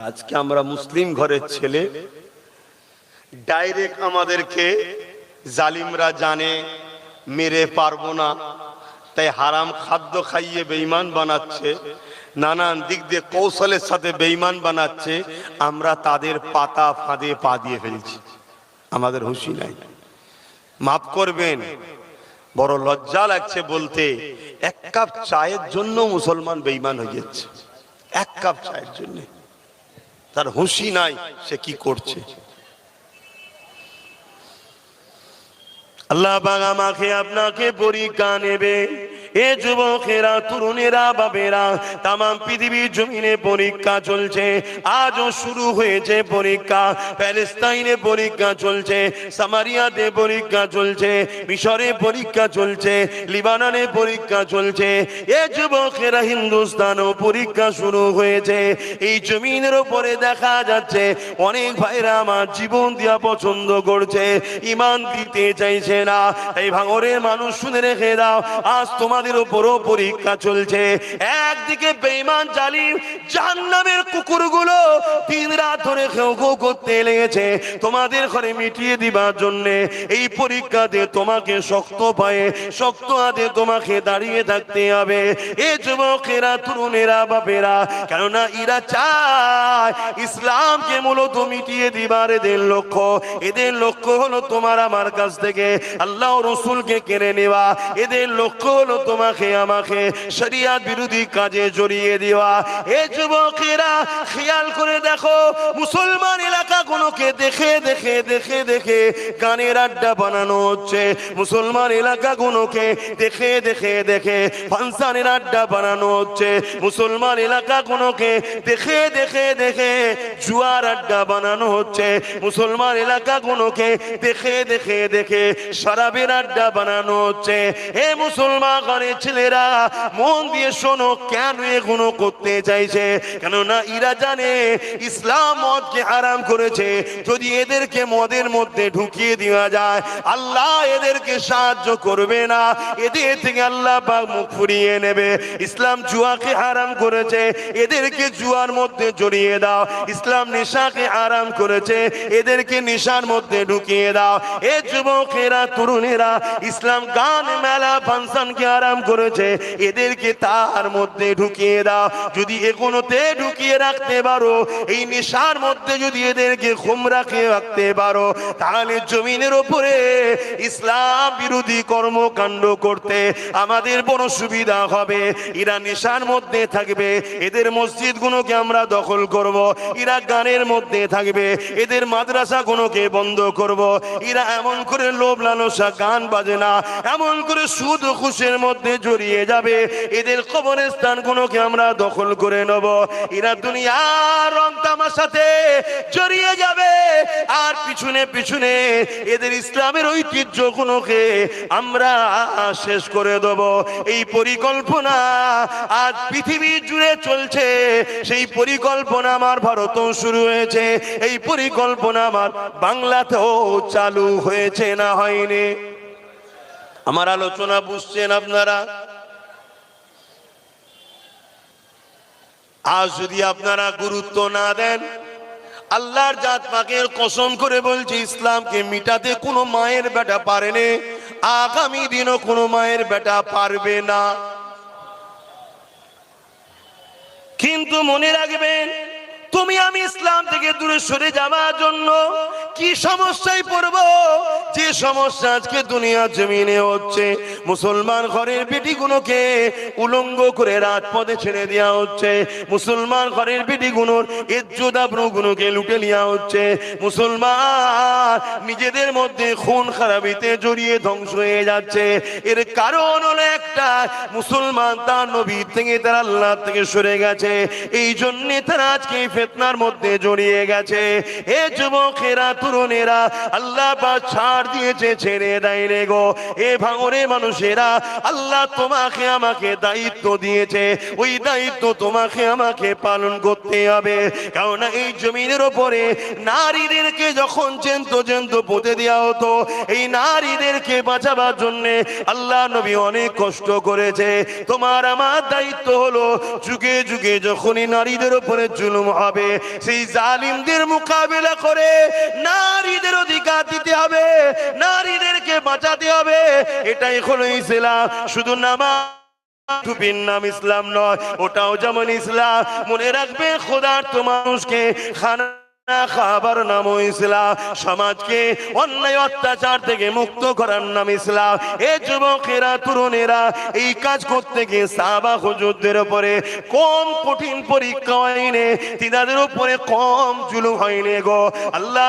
আজকে আমরা মুসলিম ঘরের ছেলে। ডাইরেক্ট আমাদেরকে জালিমরা জানে, মেরে পারব না। তাই হারাম খাদ্য খাইয়ে বেইমান বানাচ্ছে, নানান দিক দিয়ে কৌশলের সাথে বেইমান বানাচ্ছে, আমরা তাদের পাতা ফাঁদে পা দিয়ে ফেলছি। আমাদের হুঁশি নাই। মাফ করবেন, বড় লজ্জা লাগছে বলতে, এক কাপ চায়ের জন্য মুসলমান বেইমান হয়ে যাচ্ছে। এক কাপ চায়ের জন্য। তার হুঁশি নাই সে কি করছে? আল্লাহ আমাকে আপনাকে পরীক্ষা নেবে। এ যুবকেরা, তরুণেরা বাবেরা তাম পৃথিবীর জমিনে পরীক্ষা চলছে। আজও শুরু হয়েছে পরীক্ষা। প্যালেস্তাইনে পরীক্ষা চলছে, সামারিয়াতে পরীক্ষা চলছে, মিশরে পরীক্ষা চলছে, লিবাননে পরীক্ষা চলছে। এ যুবকেরা, হিন্দুস্তানও পরীক্ষা শুরু হয়েছে। এই জমিনের উপরে দেখা যাচ্ছে, অনেক ভাইরা আমার জীবন দিয়া পছন্দ করছে, ইমান দিতে চাইছে না। এই ভাঙরের মানুষ শুনে রেখে দাও, আজ তোমাদের উপরও পরীক্ষা চলছে। একদিকে বেঈমান জালিম জাহান্নামের কুকুরগুলো ধরে খেউ খেউ করতে লেগেছে। তোমাদের ঘরে মিটিয়ে দিবার জন্য এই পরীক্ষাতে তোমাকে শক্ত পায়ে, শক্ত হাতে তোমাকে দাঁড়িয়ে থাকতে হবে। এ যুবকেরা, তরুণেরা, বাপেরা, কেননা ইরা চায় ইসলামকে মূলত মিটিয়ে দিবার এদের লক্ষ্য। এদের লক্ষ্য হলো তোমার আমার কাছ থেকে আল্লাহ রসুলকে কেড়ে নেওয়া। এদের লক্ষ্য হলো তোমাকে, আমাকে শরিয়াত বিরোধী কাজে জড়িয়ে দেওয়া। এ যুবকেরা, খেয়াল করে দেখো মুসলমান এলাকাগুলোকে দেখে দেখে দেখে দেখে গানের আড্ডা বানানো হচ্ছে। মুসলমান এলাকাগুলোকে দেখে দেখে দেখে ফাংশনের আড্ডা বানানো হচ্ছে। মুসলমান এলাকাগুলোকে দেখে দেখে দেখে জুয়ার আড্ডা বানানো হচ্ছে। মুসলমান এলাকাগুলোকে দেখে দেখে দেখে শরাবের আড্ডা বানানো হচ্ছে। হে মুসলমান ঘরের ছেলেরা, মন দিয়ে শোনো কেন এগুলো করতে চাইছে? কেননা ইরা জানে, ইসলাম মদকে হারাম করেছে? যদি এদেরকে মদের মধ্যে ঢুকিয়ে দেওয়া যায়, আল্লাহ এদেরকে সাহায্য করবে না। এদের থেকে আল্লাহ পাক মুখ ফুরিয়ে নেবে। ইসলাম জুয়াকে হারাম করেছে, এদেরকে জুয়ার মধ্যে জড়িয়ে দাও। ইসলাম নেশাকে হারাম করেছে, এদেরকে নেশার মধ্যে ঢুকিয়ে দাও। এ যুবকেরা, তরুণেরা, ইসলাম গান, মেলা, ফাংশনকে আরাম করেছে, এদেরকে তার মধ্যে ঢুকিয়ে দাও। যদি এগুলোতে ঢুকিয়ে রাখতে পারো, এই নেশার মধ্যে যদি এদেরকে ঘুম রাখে রাখতে পারো, তাহলে জমিনের উপরে ইসলাম বিরোধী কর্মকাণ্ড করতে আমাদের বড় সুবিধা হবে। এরা নেশার মধ্যে থাকবে, এদের মসজিদ গুলোকে আমরা দখল করব, এরা গানের মধ্যে থাকবে, এদের মাদ্রাসা গুলোকে বন্ধ করব। এরা এমন করে লোভ লালসা গান বাজে না, এমন করে সুদ খুশের মধ্যে জড়িয়ে যাবে, এদের কবরস্থান গুলোকে আমরা দখল করে নেব। এরা দুনিয়ার রং তামাশাতে জড়িয়ে যাবে। আর পিছনে পিছনে এদের ইসলামের ঐতিহ্য গুলোকে আমরা শেষ করে দেব। এই পরিকল্পনা আজ পৃথিবী জুড়ে চলছে। সেই পরিকল্পনা আমার ভারতেও শুরু হয়েছে। এই পরিকল্পনা আমার বাংলাতেও চালু হয়েছে না হয়নি। আমার আলোচনা বুঝছেন আপনারা? আজ যদি আপনারা গুরুত্ব না দেন, আল্লাহর জাত পাকের কসম করে বলছি, ইসলামকে মিটাতে কোনো মায়ের বেটা পারেনি আগামী দিনও কোনো মায়ের বেটা পারবে না। কিন্তু মনে রাখবেন, তুমি আমি ইসলাম থেকে দূরে সরে যাওয়ার জন্য কি সমস্যায় পড়ব? যে সমস্যা আজকে দুনিয়া জমিনে হচ্ছে, মুসলমান ঘরের বেটিগুলোকে উলঙ্গ করে রাজপথে ছেড়ে দেওয়া হচ্ছে, মুসলমান ঘরের বেটিগুলোর ইজ্জতাবরুগুলোকে লুটে নেওয়া হচ্ছে, মুসলমান নিজেদের মধ্যে খুন খারাপিতে জড়িয়ে ধ্বংস হয়ে যাচ্ছে। এর কারণ হলো একটা, মুসলমান তার নবী থেকে, তার আল্লাহ থেকে সরে গেছে। এই জন্যে তারা আজকে ফেতনার মধ্যে জড়িয়ে গেছে। এ যুবকেরা তরুণেরা আল্লাহ বা ছাড় দিয়েছে, ছেড়ে দেয় রে গো। এ ভাঙরে মানুষেরা আল্লাহ তোমাকে আমাকে দায়িত্ব দিয়েছে। ওই দায়িত্ব তোমাকে আমাকে পালন করতে হবে। কারণ এই জমিনের ওপরে নারীদেরকে যখন চেন্ত চেন্ত পুঁতে দেওয়া হতো, এই নারীদেরকে বাঁচাবার জন্য আল্লাহ নবী অনেক কষ্ট করেছে। তোমার আমার দায়িত্ব হলো যুগে যুগে যখনই নারীদের উপরে জুলুম হবে, সেই জালিমদের মোকাবেলা করে নারীদের অধিকার দিতে হবে, নারীদেরকে বাঁচাতে হবে, এটাই হলো ইসলাম। শুধু নামা নাম ইসলাম নয়, ওটাও যেমন ইসলাম। মনে রাখবে খোদার মানুষকে, খানা খাবার নাম ইসলাম। সমাজকে অন্যায়, অত্যাচার থেকে মুক্ত করার নাম ইসলাম। এ যুবকেরা, তরুণেরা, এই কাজ করতে গিয়ে সাবা হুজুরদের উপরে কম কঠিন পরীক্ষা হয়নি, তিনাদের উপরে কম জুলুম হয়নি গো। আল্লাহ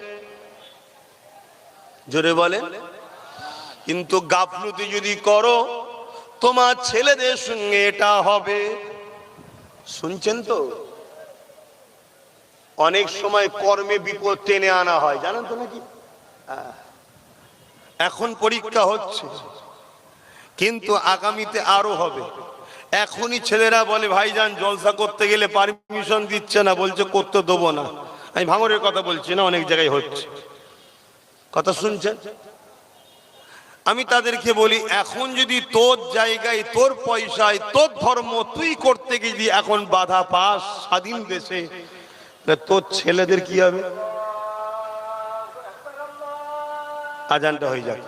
জোরে বলেন কিন্তু গাফলুতি যদি করো, তোমার ছেলেদের সঙ্গে এটা হবে। শুনছেন তো? অনেক সময় কর্মে বিপদ টেনে আনা হয়, জানেন তো নাকি। এখন পরীক্ষা হচ্ছে, কিন্তু আগামীতে আরও হবে। এখনই ছেলেরা বলে, ভাইজান, জলসা করতে গেলে পারমিশন দিচ্ছে না। বলছে, করতে দেবো না। আমি ভাঙরের কথা বলছি না, অনেক জায়গায় হচ্ছে। কথা শুনছেন? আমি তাদেরকে বলি, এখন যদি তোর জায়গায়, তোর পয়সায়, তোর ধর্ম, তুই করতে গিয়ে এখন বাধা পাস স্বাধীন দেশে তোর ছেলেদের কি হবে? আজানটা হয়ে যাক।